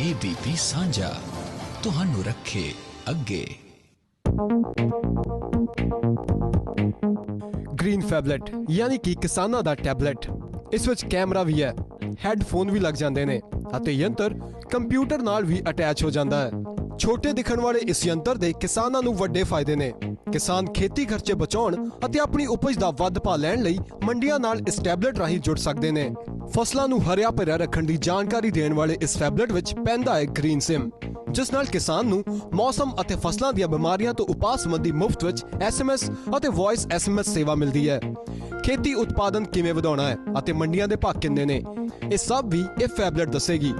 ABP ਸਾਂਝਾ, ਤੁਹਾਨੂੰ ਰੱਖੇ ਅੱਗੇ। ਗ੍ਰੀਨ ਫੈਬਲੇਟ ਯਾਨੀ ਕਿ ਕਿਸਾਨਾਂ ਦਾ ਟੈਬਲੇਟ। ਇਸ ਵਿੱਚ ਕੈਮਰਾ ਵੀ ਹੈ, ਹੈੱਡਫੋਨ ਵੀ ਲੱਗ ਜਾਂਦੇ ਨੇ, ਅਤੇ ਯੰਤਰ ਕੰਪਿਊਟਰ ਨਾਲ ਵੀ ਅਟੈਚ ਹੋ ਜਾਂਦਾ ਹੈ। ਛੋਟੇ ਦਿਖਣ ਵਾਲੇ ਇਸ ਯੰਤਰ ਦੇ ਕਿਸਾਨਾਂ ਨੂੰ ਵੱਡੇ ਫਾਇਦੇ ਨੇ। ਕਿਸਾਨ ਖੇਤੀ ਖਰਚੇ ਬਚਾਉਣ ਅਤੇ ਆਪਣੀ ਉਪਜ ਦਾ ਵੱਧ ਭਾਅ ਲੈਣ ਲਈ ਮੰਡੀਆਂ ਨਾਲ ਇਸ ਟੈਬਲੇਟ ਰਾਹੀਂ ਜੁੜ ਸਕਦੇ ਨੇ। ਫਸਲਾਂ ਨੂੰ ਹਰਿਆ ਭਰਿਆ ਰੱਖਣ ਦੀ ਜਾਣਕਾਰੀ ਦੇਣ ਵਾਲੇ ਇਸ ਟੈਬਲੇਟ ਵਿੱਚ ਪੈਂਦਾ ਹੈ ਗ੍ਰੀਨ ਸਿਮ, ਜਿਸ ਨਾਲ ਕਿਸਾਨ ਨੂੰ ਮੌਸਮ ਅਤੇ ਫਸਲਾਂ ਦੀਆਂ ਬਿਮਾਰੀਆਂ ਤੋਂ ਉਪਾਅ ਸੰਬੰਧੀ ਮੁਫਤ ਵਿੱਚ ਐਸਐਮਐਸ ਅਤੇ ਵੌਇਸ ਐਸਐਮਐਸ ਸੇਵਾ ਮਿਲਦੀ ਹੈ। ਖੇਤੀ ਉਤਪਾਦਨ ਕਿਵੇਂ ਵਧਾਉਣਾ ਹੈ ਅਤੇ ਮੰਡੀਆਂ ਦੇ ਭਾਅ ਕਿੰਨੇ ਨੇ? ਇਹ ਸਭ ਵੀ ਇਹ ਫੈਬਲੇਟ ਦੱਸੇਗੀ।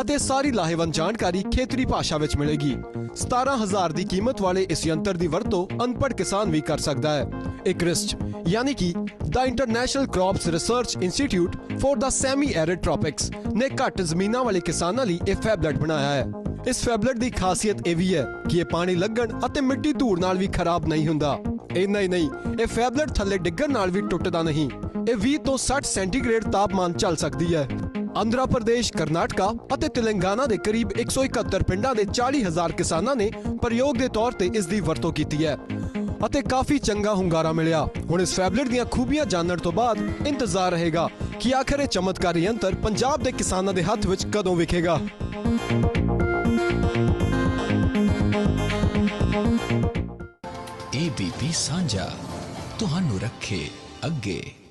ਅਤੇ ਸਾਰੀ ਲਾਹੇਵੰਦ ਜਾਣਕਾਰੀ ਖੇਤਰੀ ਭਾਸ਼ਾ ਵਿੱਚ ਮਿਲੇਗੀ। 17000 ਦੀ ਕੀਮਤ ਵਾਲੇ ਇਸ ਯੰਤਰ ਦੀ ਵਰਤੋਂ ਅਨਪੜ੍ਹ ਕਿਸਾਨ ਵੀ ਕਰ ਸਕਦਾ ਹੈ। ਇਕਰਿਸਟ ਯਾਨੀ ਕਿ ਦਾ International Crops Research Institute for the semi arid ਟ੍ਰੋਪਿਕਸ ਨੇ ਘੱਟ ਜ਼ਮੀਨਾਂ ਵਾਲੇ ਕਿਸਾਨਾਂ ਲਈ ਇਹ ਫੈਬਲੇਟ ਬਣਾਇਆ ਹੈ। ਇਸ ਫੈਬਲੇਟ ਦੀ ਖਾਸੀਅਤ ਇਹ ਵੀ ਹੈ ਕਿ ਇਹ ਪਾਣੀ ਲੱਗਣ ਅਤੇ ਮਿੱਟੀ ਧੂੜ ਨਾਲ ਵੀ ਖਰਾਬ ਨਹੀਂ ਹੁੰਦਾ। ਇੰਨਾ ਹੀ ਨਹੀਂ, ਇਹ ਫੈਬਲੇਟ ਥੱਲੇ ਡਿੱਗਣ ਨਾਲ ਵੀ ਟੁੱਟਦਾ ਨਹੀਂ। ਇਹ 20 ਤੋਂ 60 ਸੈਂਟੀਗ੍ਰੇਡ ਤਾਪਮਾਨ ਚੱਲ ਸਕਦੀ ਹੈ। ਆਂਧਰਾ ਪ੍ਰਦੇਸ਼, ਕਰਨਾਟਕਾ ਅਤੇ ਤੇਲੰਗਾਨਾ ਦੇ ਕਰੀਬ 171 ਪਿੰਡਾਂ ਦੇ 40000 ਕਿਸਾਨਾਂ ਨੇ ਪ੍ਰਯੋਗ ਦੇ ਤੌਰ ਤੇ ਇਸ ਦੀ ਵਰਤੋਂ ਕੀਤੀ ਹੈ ਅਤੇ ਕਾਫੀ ਚੰਗਾ ਹੁੰਗਾਰਾ ਮਿਲਿਆ। ਹੁਣ ਇਸ ਫੈਬਲੇਟ ਦੀਆਂ ਖੂਬੀਆਂ ਜਾਣਨ ਤੋਂ ਬਾਅਦ ਇੰਤਜ਼ਾਰ ਰਹੇਗਾ ਕਿ ਆਖਰ ਇਹ ਚਮਤਕਾਰੀ ਯੰਤਰ ਪੰਜਾਬ ਦੇ ਕਿਸਾਨਾਂ ਦੇ ਹੱਥ ਵਿੱਚ ਕਦੋਂ ਵਿਖੇਗਾ। ABP ਸਾਂਝਾ। ਤੁਹਾਨੂੰ ਰੱਖੇ ਅੱਗੇ।